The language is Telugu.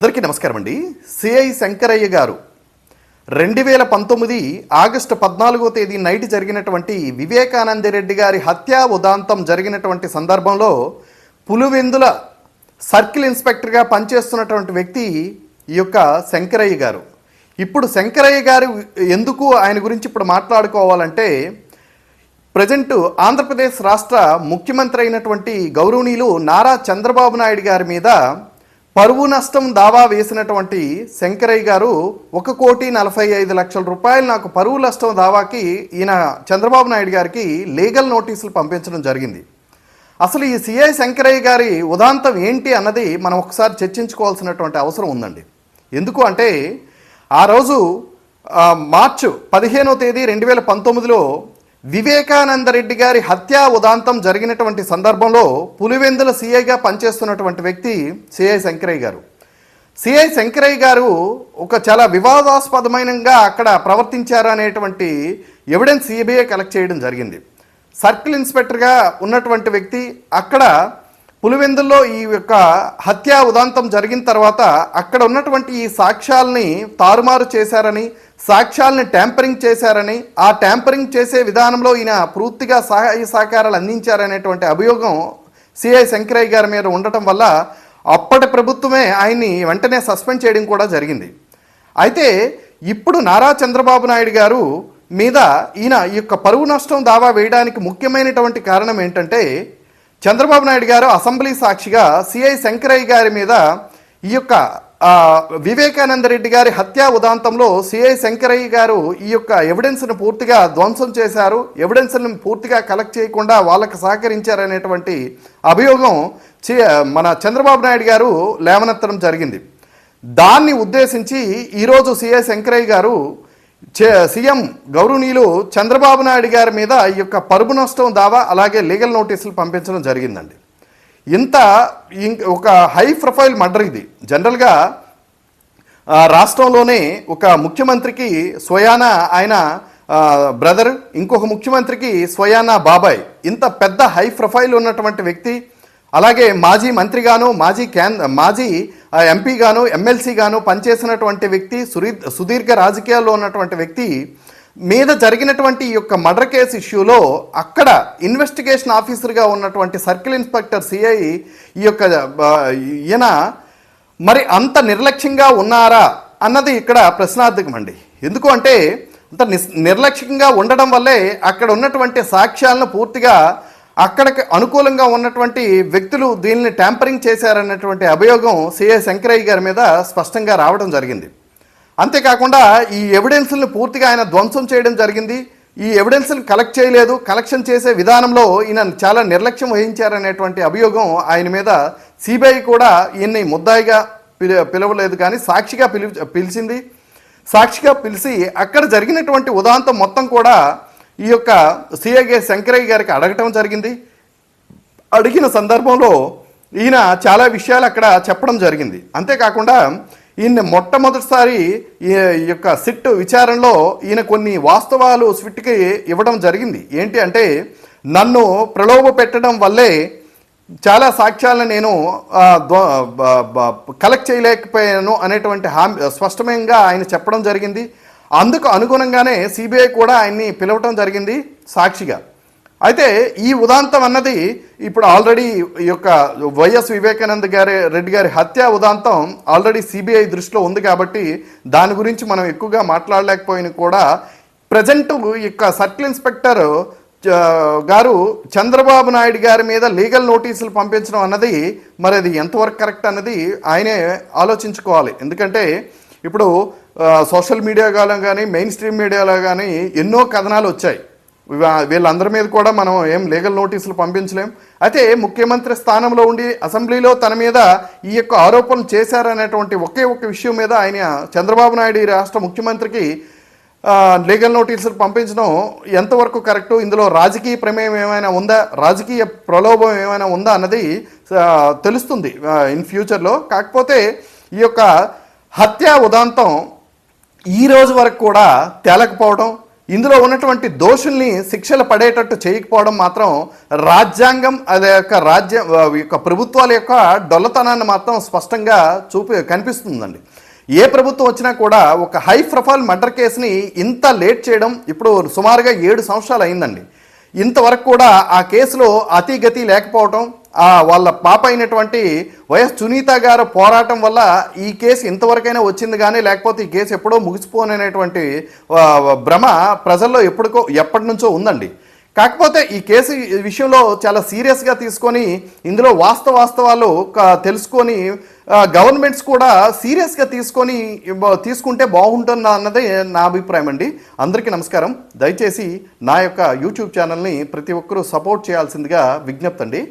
అందరికీ నమస్కారం అండి. సిఐ శంకరయ్య గారు. రెండు వేల పంతొమ్మిది ఆగస్టు పద్నాలుగో తేదీ నైట్ జరిగినటువంటి వివేకానంద రెడ్డి గారి హత్యా ఉదాంతం జరిగినటువంటి సందర్భంలో పులివెందుల సర్కిల్ ఇన్స్పెక్టర్గా పనిచేస్తున్నటువంటి వ్యక్తి ఈ యొక్క శంకరయ్య గారు. ఇప్పుడు శంకరయ్య గారు ఎందుకు ఆయన గురించి ఇప్పుడు మాట్లాడుకోవాలంటే ప్రజెంట్ ఆంధ్రప్రదేశ్ రాష్ట్ర ముఖ్యమంత్రి అయినటువంటి గౌరవనీయులు నారా చంద్రబాబు నాయుడు గారి మీద పరువు నష్టం దావా వేసినటువంటి శంకరయ్య గారు ఒక కోటి నలభై ఐదు లక్షల రూపాయలు నాకు పరువు నష్టం దావాకి ఈయన చంద్రబాబు నాయుడు గారికి లీగల్ నోటీసులు పంపించడం జరిగింది. అసలు ఈ సిఐ శంకరయ్య గారి ఉదాంతం ఏంటి అన్నది మనం ఒకసారి చర్చించుకోవాల్సినటువంటి అవసరం ఉందండి. ఎందుకు అంటే ఆ రోజు మార్చు పదిహేనో తేదీ రెండు వేల పంతొమ్మిదిలో వివేకానంద రెడ్డి గారి హత్యా ఉదాంతం జరిగినటువంటి సందర్భంలో పులివెందుల సీఐగా పనిచేస్తున్నటువంటి వ్యక్తి సిఐ శంకరయ్య గారు. సిఐ శంకరయ్య గారు ఒక చాలా వివాదాస్పదమైనగా అక్కడ ప్రవర్తించారు అనేటువంటి ఎవిడెన్స్ సిబిఐ కలెక్ట్ చేయడం జరిగింది. సర్కిల్ ఇన్స్పెక్టర్గా ఉన్నటువంటి వ్యక్తి అక్కడ పులివెందుల్లో ఈ యొక్క హత్యా ఉదాంతం జరిగిన తర్వాత అక్కడ ఉన్నటువంటి ఈ సాక్ష్యాల్ని తారుమారు చేశారని సాక్ష్యాల్ని ట్యాంపరింగ్ చేశారని ఆ ట్యాంపరింగ్ చేసే విధానంలో ఈయన పూర్తిగా సహాయ సహకారాలు అందించారనేటువంటి అభియోగం సిఐ శంకరయ్య గారి మీద ఉండటం వల్ల అప్పటి ప్రభుత్వమే ఆయన్ని వెంటనే సస్పెండ్ చేయడం కూడా జరిగింది. అయితే ఇప్పుడు నారా చంద్రబాబు నాయుడు గారు మీద ఈయన ఈ యొక్క పరువు నష్టం దావా వేయడానికి ముఖ్యమైనటువంటి కారణం ఏంటంటే చంద్రబాబు నాయుడు గారు అసెంబ్లీ సాక్షిగా సిఐ శంకరయ్య గారి మీద ఈ యొక్క వివేకానంద రెడ్డి గారి హత్యా ఉదాంతంలో సిఐ శంకరయ్య గారు ఈ యొక్క ఎవిడెన్స్ను పూర్తిగా ధ్వంసం చేశారు. ఎవిడెన్స్ను పూర్తిగా కలెక్ట్ చేయకుండా వాళ్ళకు సహకరించారనేటువంటి అభియోగం మన చంద్రబాబు నాయుడు గారు లేవనెత్తడం జరిగింది. దాన్ని ఉద్దేశించి ఈరోజు సిఐ శంకరయ్య గారు సీఎం గౌరవనీయులు చంద్రబాబు నాయుడు గారి మీద ఈ యొక్క పరుపు నష్టం దావా అలాగే లీగల్ నోటీసులు పంపించడం జరిగిందండి. ఇంత ఇంక ఒక హై ప్రొఫైల్ మర్డర్ ఇది. జనరల్గా రాష్ట్రంలోనే ఒక ముఖ్యమంత్రికి స్వయాన ఆయన బ్రదర్ ఇంకొక ముఖ్యమంత్రికి స్వయాన బాబాయ్. ఇంత పెద్ద హై ప్రొఫైల్ ఉన్నటువంటి వ్యక్తి అలాగే మాజీ మంత్రిగాను మాజీ కేంద్ర మాజీ ఎంపీగాను ఎమ్మెల్సీగాను పనిచేసినటువంటి వ్యక్తి సురీ సుదీర్ఘ రాజకీయాల్లో ఉన్నటువంటి వ్యక్తి మీద జరిగినటువంటి ఈ యొక్క మర్డర్ కేసు ఇష్యూలో అక్కడ ఇన్వెస్టిగేషన్ ఆఫీసర్గా ఉన్నటువంటి సర్కిల్ ఇన్స్పెక్టర్ సిఐ ఈ యొక్క ఈయన మరి అంత నిర్లక్ష్యంగా ఉన్నారా అన్నది ఇక్కడ ప్రశ్నార్థకం అండి. ఎందుకు అంటే అంత నిస్- నిర్లక్ష్యంగా ఉండడం వల్లే అక్కడ ఉన్నటువంటి సాక్ష్యాలను పూర్తిగా అక్కడికి అనుకూలంగా ఉన్నటువంటి వ్యక్తులు దీనిని ట్యాంపరింగ్ చేశారన్నటువంటి అభియోగం సిఏ శంకరయ్య గారి మీద స్పష్టంగా రావడం జరిగింది. అంతేకాకుండా ఈ ఎవిడెన్స్లను పూర్తిగా ఆయన ధ్వంసం చేయడం జరిగింది. ఈ ఎవిడెన్స్ని కలెక్ట్ చేయలేదు. కలెక్షన్ చేసే విధానంలో ఈయన చాలా నిర్లక్ష్యం వహించారనేటువంటి అభియోగం ఆయన మీద సిబిఐ కూడా ఈయన్ని ముద్దాయిగా పిలి పిలవలేదు కానీ సాక్షిగా పిలి పిలిచింది. సాక్షిగా పిలిచి అక్కడ జరిగినటువంటి ఉదాంతం మొత్తం కూడా ఈ యొక్క సిఐగే శంకరయ్య గారికి అడగటం జరిగింది. అడిగిన సందర్భంలో ఈయన చాలా విషయాలు అక్కడ చెప్పడం జరిగింది. అంతేకాకుండా ఈయన మొట్టమొదటిసారి ఈ ఈ యొక్క సిట్ విచారణలో ఈయన కొన్ని వాస్తవాలు స్విట్కి ఇవ్వడం జరిగింది. ఏంటి అంటే నన్ను ప్రలోభ పెట్టడం వల్లే చాలా సాక్ష్యాలను నేను కలెక్ట్ చేయలేకపోయాను అనేటువంటి హామీ స్పష్టంగా ఆయన చెప్పడం జరిగింది. అందుకు అనుగుణంగానే సిబిఐ కూడా ఆయన్ని పిలవటం జరిగింది సాక్షిగా. అయితే ఈ ఉదాంతం అన్నది ఇప్పుడు ఆల్రెడీ ఈ యొక్క వైఎస్ వివేకానంద గారి రెడ్డి గారి హత్య ఉదాంతం ఆల్రెడీ సిబిఐ దృష్టిలో ఉంది కాబట్టి దాని గురించి మనం ఎక్కువగా మాట్లాడలేకపోయినా కూడా ప్రజెంట్ ఈ యొక్క సర్కిల్ ఇన్స్పెక్టర్ గారు చంద్రబాబు నాయుడు గారి మీద లీగల్ నోటీసులు పంపించడం అన్నది మరి అది ఎంతవరకు కరెక్ట్ అన్నది ఆయనే ఆలోచించుకోవాలి. ఎందుకంటే ఇప్పుడు సోషల్ మీడియా కాలం కానీ మెయిన్ స్ట్రీమ్ మీడియాలో కానీ ఎన్నో కథనాలు వచ్చాయి. వీళ్ళందరి మీద కూడా మనం ఏం లీగల్ నోటీసులు పంపించలేం. అయితే ముఖ్యమంత్రి స్థానంలో ఉండి అసెంబ్లీలో తన మీద ఈ యొక్క ఆరోపణలు చేశారనేటువంటి ఒకే ఒక్క విషయం మీద ఆయన చంద్రబాబు నాయుడు ఈ రాష్ట్ర ముఖ్యమంత్రికి లీగల్ నోటీసులు పంపించడం ఎంతవరకు కరెక్టు? ఇందులో రాజకీయ ప్రమేయం ఏమైనా ఉందా? రాజకీయ ప్రలోభం ఏమైనా ఉందా అన్నది తెలుస్తుంది ఇన్ ఫ్యూచర్లో. కాకపోతే ఈ యొక్క హత్యా ఉదాంతం ఈ రోజు వరకు కూడా తేలకపోవడం ఇందులో ఉన్నటువంటి దోషుల్ని శిక్షలు పడేటట్టు చేయకపోవడం మాత్రం రాజ్యాంగం అదే యొక్క రాజ్య యొక్క ప్రభుత్వాల యొక్క డొల్లతనాన్ని మాత్రం స్పష్టంగా చూపి కనిపిస్తుందండి. ఏ ప్రభుత్వం వచ్చినా కూడా ఒక హై ప్రొఫైల్ మర్డర్ కేసుని ఇంత లేట్ చేయడం ఇప్పుడు సుమారుగా ఏడు సంవత్సరాలు అయిందండి. ఇంతవరకు కూడా ఆ కేసులో అతిగతి లేకపోవటం వాళ్ళ పాప అయినటువంటి వైఎస్ సునీత గారు పోరాటం వల్ల ఈ కేసు ఇంతవరకైనా వచ్చింది కానీ లేకపోతే ఈ కేసు ఎప్పుడో ముగిసిపోననేటువంటి భ్రమ ప్రజల్లో ఎప్పటికో ఎప్పటి నుంచో ఉందండి. కాకపోతే ఈ కేసు విషయంలో చాలా సీరియస్గా తీసుకొని ఇందులో వాస్తవ వాస్తవాలు తెలుసుకొని గవర్నమెంట్స్ కూడా సీరియస్గా తీసుకొని తీసుకుంటే బాగుంటుంది అన్నదే నా అభిప్రాయం అండి. అందరికీ నమస్కారం. దయచేసి నా యొక్క యూట్యూబ్ ఛానల్ని ప్రతి ఒక్కరూ సపోర్ట్ చేయాల్సిందిగా విజ్ఞప్తి అండి